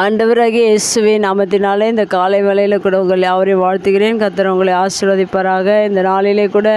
ஆண்டவராகிய இயேசுவே நாமத்தினாலே இந்த காலை வேலையில் கூட உங்களை யாவரையும் வாழ்த்துகிறேன். கத்தர் உங்களை ஆசீர்வதிப்பாராக. இந்த நாளிலே கூட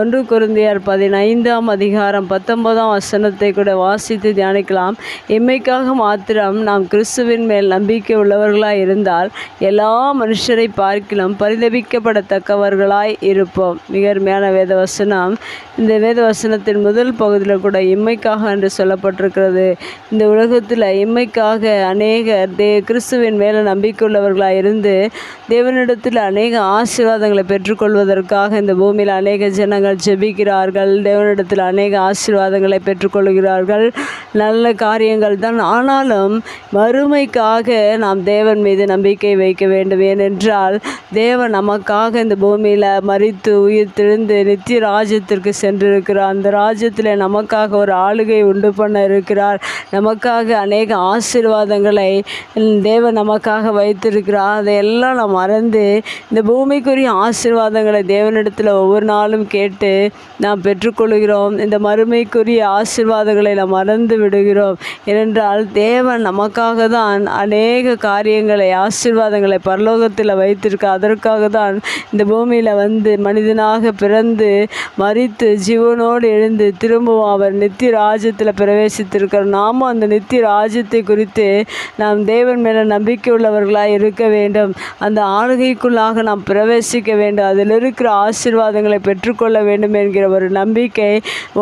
ஒன்று குருந்தியார் பதினைந்தாம் அதிகாரம் பத்தொன்பதாம் வசனத்தை கூட வாசித்து தியானிக்கலாம். இம்மைக்காக மாத்திரம் நாம் கிறிஸ்துவின் மேல் நம்பிக்கை உள்ளவர்களாய் இருந்தால் எல்லா மனுஷரை பார்க்கிலும் பரிதபிக்கப்படத்தக்கவர்களாய் இருப்போம். மிக அருமையான வேத வசனம் இந்த வேத வசனத்தின் முதல் பகுதியில் கூட இம்மைக்காக என்று சொல்லப்பட்டிருக்கிறது. இந்த உலகத்தில் இம்மைக்காக அநேகர் தே கிறிஸ்துவின் மேலே நம்பிக்கையுள்ளவர்களாக இருந்து தேவனிடத்தில் அநேக ஆசீர்வாதங்களை பெற்றுக்கொள்வதற்காக இந்த பூமியில் அநேக ஜனங்கள் ஜெபிக்கிறார்கள். தேவனிடத்தில் அநேக ஆசீர்வாதங்களை பெற்றுக்கொள்கிறார்கள். நல்ல காரியங்கள் தான். ஆனாலும் மறுமைக்காக நாம் தேவன் மீது நம்பிக்கை வைக்க வேண்டும். ஏனென்றால் தேவன் நமக்காக இந்த பூமியில் மறித்து உயிர் திழுந்து நித்திய ராஜ்யத்திற்கு சென்றிருக்கிறார். அந்த ராஜ்யத்தில் நமக்காக ஒரு ஆளுகை உண்டு பண்ண இருக்கிறார். நமக்காக அநேக ஆசீர்வாதங்களை தேவன் நமக்காக வைத்திருக்கிறார். அதையெல்லாம் நாம் மறந்து இந்த பூமிக்குரிய ஆசிர்வாதங்களை தேவனிடத்தில் ஒவ்வொரு நாளும் கேட்டு நாம் பெற்றுக்கொள்கிறோம். இந்த மறுமைக்குரிய ஆசிர்வாதங்களை நாம் மறந்து விடுகிறோம். ஏனென்றால் தேவன் நமக்காக தான் அநேக காரியங்களை ஆசிர்வாதங்களை பரலோகத்தில் வைத்திருக்க அதற்காக தான் இந்த பூமியில் வந்து மனிதனாக பிறந்து மறித்து ஜீவனோடு எழுந்து திரும்பவும் அவர் நித்திய ராஜ்யத்தில் பிரவேசித்திருக்கிறார். நாமும் அந்த நித்திய ராஜ்யத்தை குறித்து நாம் தேவன் மேலே நம்பிக்கை உள்ளவர்களாக இருக்க வேண்டும். அந்த ஆளுகைக்குள்ளாக நாம் பிரவேசிக்க வேண்டும். அதில் இருக்கிற ஆசீர்வாதங்களை பெற்றுக்கொள்ள வேண்டும் என்கிற ஒரு நம்பிக்கை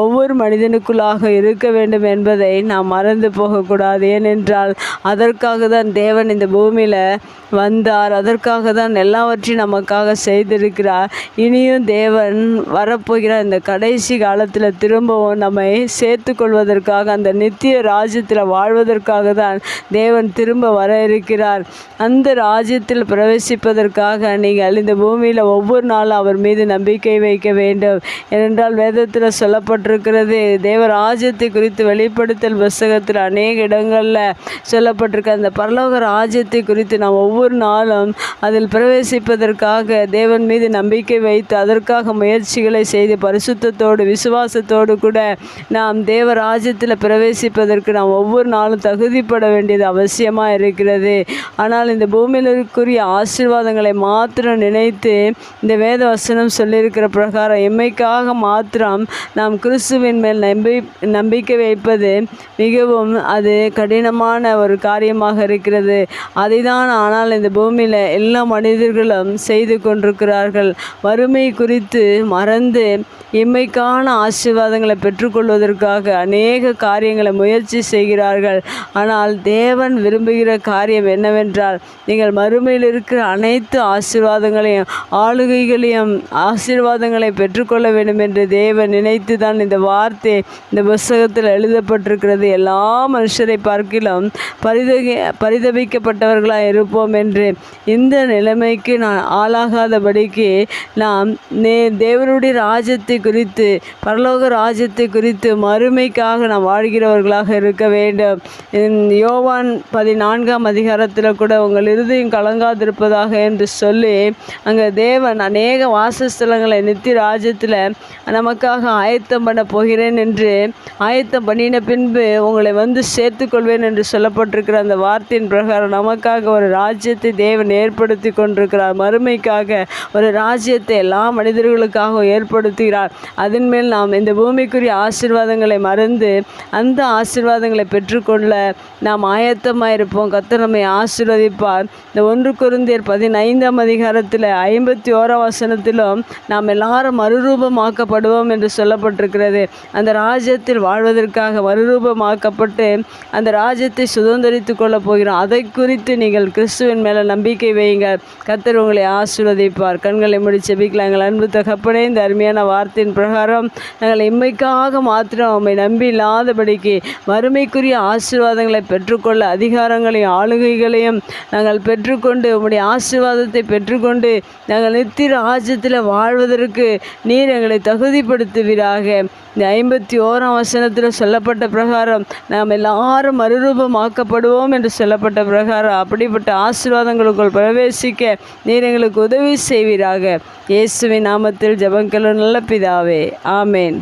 ஒவ்வொரு மனிதனுக்குள்ளாக இருக்க வேண்டும் என்பதை நாம் மறந்து போகக்கூடாது. ஏனென்றால் அதற்காக தான் தேவன் இந்த பூமியில் வந்தார். அதற்காக தான் எல்லாவற்றையும் நமக்காக செய்திருக்கிறார். இனியும் தேவன் வரப்போகிற இந்த கடைசி காலத்தில் திரும்பவும் நம்மை சேர்த்து கொள்வதற்காக அந்த நித்திய ராஜ்யத்தில் வாழ்வதற்காக தான் தேவன் திரும்ப வர இருக்கிறார் அந்த ராஜ்யத்தில் பிரவேசிப்பதற்காக நீங்கள் இந்த பூமியில் ஒவ்வொரு நாளும் அவர் மீது நம்பிக்கை வைக்க வேண்டும். ஏனென்றால் வேதத்தில் சொல்லப்பட்டிருக்கிறது தேவ ராஜ்யத்தை குறித்து வெளிப்படுத்தல் புஸ்தகத்தில் அநேக இடங்களில் சொல்லப்பட்டிருக்க. அந்த பரலோக ராஜ்யத்தை குறித்து நாம் ஒவ்வொரு நாளும் அதில் பிரவேசிப்பதற்காக தேவன் மீது நம்பிக்கை வைத்து அதற்காக முயற்சிகளை செய்து பரிசுத்தத்தோடு விசுவாசத்தோடு கூட நாம் தேவ ராஜ்யத்தில் பிரவேசிப்பதற்கு நாம் ஒவ்வொரு நாளும் தகுதிப்பட வேண்டியது அவசியமாக இருக்கிறது. ஆனால் இந்த பூமியிலுக்குரிய ஆசீர்வாதங்களை மாத்திரம் நினைத்து இந்த வேத வசனம் சொல்லியிருக்கிற பிரகாரம் எம்மைக்காக மாத்திரம் நாம் கிறிஸ்துவின் மேல் நம்பி நம்பிக்கை வைப்பது மிகவும் அது கடினமான ஒரு காரியமாக இருக்கிறது. அதைதான் ஆனால் இந்த பூமியில் எல்லா மனிதர்களும் செய்து கொண்டிருக்கிறார்கள். வறுமை குறித்து மறந்து இம்மைக்கான ஆசீர்வாதங்களை பெற்றுக்கொள்வதற்காக அநேக காரியங்களை முயற்சி செய்கிறார்கள். ஆனால் தேவன் விரும்புகிற காரியம் என்னவென்றால் நீங்கள் மறுமையில் இருக்கிற அனைத்து ஆசீர்வாதங்களையும் ஆளுகைகளையும் ஆசீர்வாதங்களை பெற்றுக்கொள்ள வேண்டும் என்று தேவன் நினைத்து தான் இந்த வார்த்தை இந்த புஸ்தகத்தில் எழுதப்பட்டிருக்கிறது. எல்லா மனுஷரை பார்க்கிலும் பரிதகி பரிதபிக்கப்பட்டவர்களாக இருப்போம் என்று இந்த நிலைமைக்கு நான் ஆளாகாதபடிக்கு நாம் நே தேவனுடைய ராஜ்யத்தை குறித்து பரலோக ராஜ்யத்தை குறித்து மறுமைக்காக நாம் வாழ்கிறவர்களாக இருக்க வேண்டும். யோவான் பதினான்கு நான்காம் அதிகாரத்தில் கூட உங்கள் இருதயம் கலங்காதிருப்பதாக என்று சொல்லி அங்கே தேவன் அநேக வாசஸ்தலங்களை நித்திய ராஜ்யத்தில் நமக்காக ஆயத்தம் பண்ண போகிறேன் என்று ஆயத்தம் பண்ணின பின்பு உங்களை வந்து சேர்த்துக்கொள்வேன் என்று சொல்லப்பட்டிருக்கிற அந்த வார்த்தையின் பிரகாரம் நமக்காக ஒரு ராஜ்யத்தை தேவன் ஏற்படுத்தி கொண்டிருக்கிறார். மறுமைக்காக ஒரு ராஜ்யத்தை எல்லா மனிதர்களுக்காக ஏற்படுத்துகிறார். அதன் மேல் நாம் இந்த பூமிக்குரிய ஆசீர்வாதங்களை மறந்து அந்த ஆசீர்வாதங்களை பெற்றுக்கொள்ள நாம் ஆயத்தமாக இருப்போம் கர்த்தர் நம்மை ஆசீர்வதிப்பார். இந்த ஒன்று குருந்தியர் பதினைந்தாம் அதிகாரத்தில் ஐம்பத்தி ஓராம் வசனத்திலும் நாம் எல்லாரும் மறுரூபமாக்கப்படுவோம் என்று சொல்லப்பட்டிருக்கிறது. அந்த ராஜ்யத்தில் வாழ்வதற்காக மறுரூபமாக்கப்பட்டு அந்த ராஜ்யத்தை சுதந்திரித்து கொள்ளப் போகிறோம். அதை குறித்து நீங்கள் கிறிஸ்துவின் மேலே நம்பிக்கை வையுங்கள். கத்தர் உங்களை ஆசீர்வதிப்பார். கண்களை முடிச்சு செபிக்கலாம் எங்கள் அன்பு தகப்பனே இந்த அருமையான வார்த்தையின் பிரகாரம் நாங்கள் இம்மைக்காக மாத்திரம் உம்மை நம்பி இல்லாதபடிக்கு வறுமைக்குரிய ஆசீர்வாதங்களை பெற்றுக்கொள்ள அதிகாரங்கள் வரங்களையும் ஆளுகைகளையும் நாங்கள் பெற்றுக்கொண்டு உம்முடைய ஆசீர்வாதத்தை பெற்றுக்கொண்டு நாங்கள் நித்திய ராஜ்யத்தில் வாழ்வதற்கு நீர் எங்களை தகுதிப்படுத்துவீராக. இந்த ஐம்பத்தி ஓராம் வசனத்தில் சொல்லப்பட்ட பிரகாரம் நாம் எல்லாரும் மறுரூபமாக்கப்படுவோம் என்று சொல்லப்பட்ட பிரகாரம். அப்படிப்பட்ட ஆசீர்வாதங்களுக்குள் பிரவேசிக்க நீர் எங்களுக்கு உதவி செய்வீராக. இயேசுவின் நாமத்தில் ஜெபங்களும் நல்ல பிதாவே. ஆமேன்.